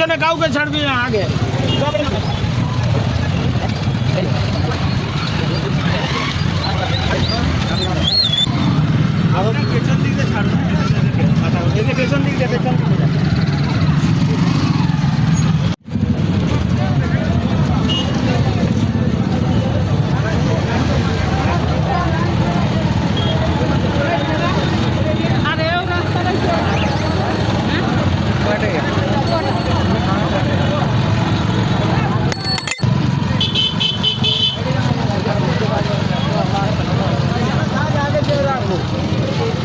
গাড়ির পেছনে কাউকে ছাড়বি না আগে পেছন দিক দিয়ে ছাড়ুন পেছন দিক দিয়ে পেছন দিক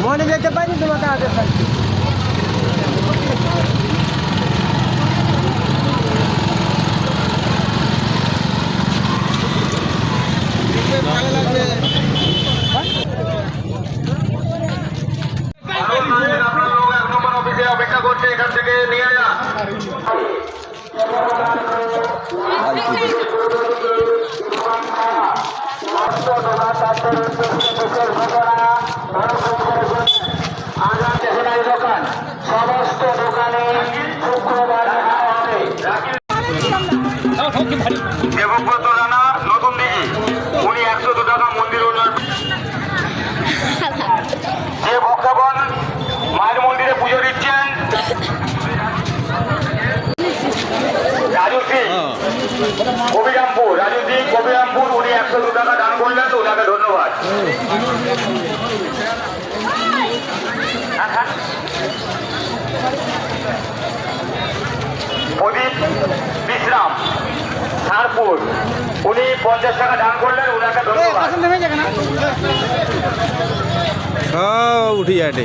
মনে যেতে পারি তোমাকে আগে থাকছি এক কবিরামপুর রাজু সিং কবিরামপুর উনি একশো দু টাকা দান করলেন তো ওনাকে ধন্যবাদ। প্রদীপ বিশ্রাম সারপুর উনি পঞ্চাশ টাকা দান করলেন ওনাকে ধন্যবাদ। উঠি যাটে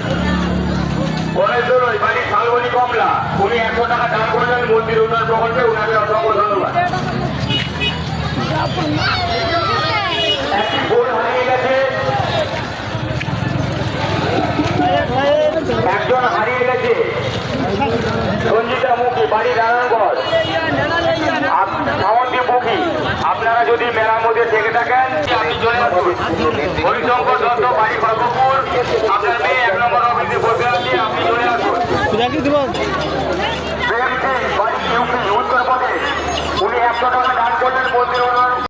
গণেশ্বর ওই বাড়ি শালবনি কমলা উনি একশো টাকা দান করলেন মন্দির উন্নয়ন প্রকল্পে ওনাকে অসংখ্য নারায়ণগঞ্জ সামন্তি আপনারা যদি মেলার মধ্যে থেকে থাকেন আপনি চলে আসুন হরিশঙ্কর দত্ত বাড়ি খড়গপুর আপনার মেয়ে এক নম্বর অফিসে বসে আছি আপনি চলে আসুন বিএমসি বাড়ি ইউপি উত্তরপ্রদেশ উনি একশো টাকা দান করলেন মন্দির উন্নয়ন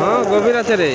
হ্যাঁ গভীর আছে রে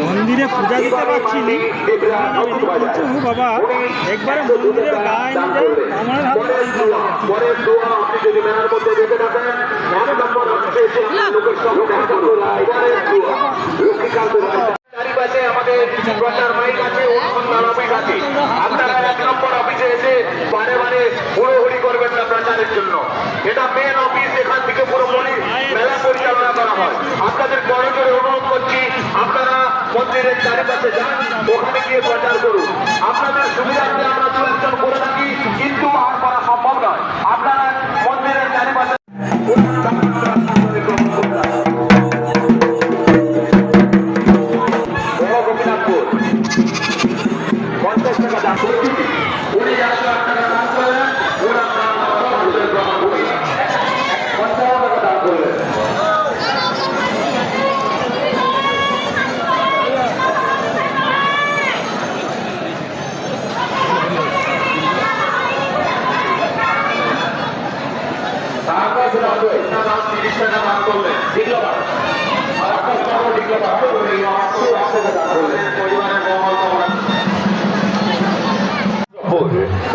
মন্দির মন্দিরে পূজা দিতে পারছি বাবা, একবারে লক্ষ্মীকান্ত চারিপাশে আমাদের প্রচার মাইক আছে অনুসন্ধান আছে নম্বর অফিসে এসে বারে বারে হুড়োহুড়ি করবেন না প্রচারের জন্য। এটা মেন অফিস এখান থেকে পুরো মনি মেলা পরিচালনা করা হয়। আপনাদের বড় করে অনুরোধ করছি, আপনারা মন্দিরের চারিপাশে যান, ওখানে গিয়ে প্রচার করুন। আপনাদের সুবিধার্থে আমরা দু একজন করে থাকি, কিন্তু আর করা সম্ভব নয়। আপনারা মন্দিরের চারিপাশে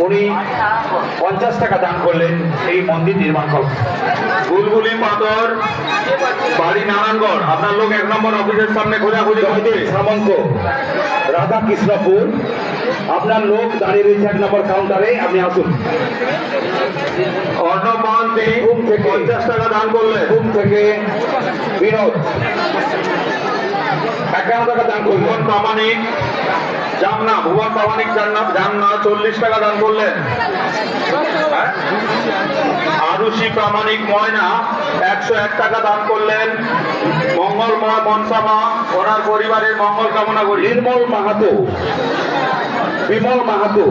উনি পঞ্চাশ টাকা দান করলেন এই মন্দির নির্মাণ করেন পাথর বাড়ি নারায়ণগড়। আপনার লোক এক নম্বর অফিসের সামনে খোঁজাখুঁজি সামন্ত রাধা কৃষ্ণপুর আপনার লোক দাঁড়িয়ে রয়েছে এক নম্বর কাউন্টারে আপনি আসুন। অর্ণব মহান্তি থেকে পঞ্চাশ টাকা দান করলেন। ঘুম থেকে বিনোদ। একান্ন টাকা দান করলেন। প্রামাণিক জামনা ভুবন প্রামাণিক জান্না জামনা চল্লিশ টাকা দান করলেন। হ্যাঁ? আরুষি প্রামাণিক ময়না একশো এক টাকা দান করলেন। মঙ্গল মা মনসা মা ওনার পরিবারের মঙ্গল কামনা করি। নির্মল মাহাতো। বিমল মাহাতো।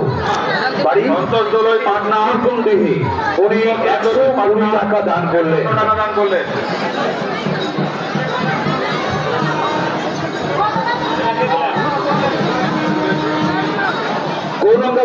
বাড়ি। অন্তর্জলয় পান্না দেহে উনি একশো কুড়ি টাকা দান করলেন। দান করলেন? গৌরঙ্গ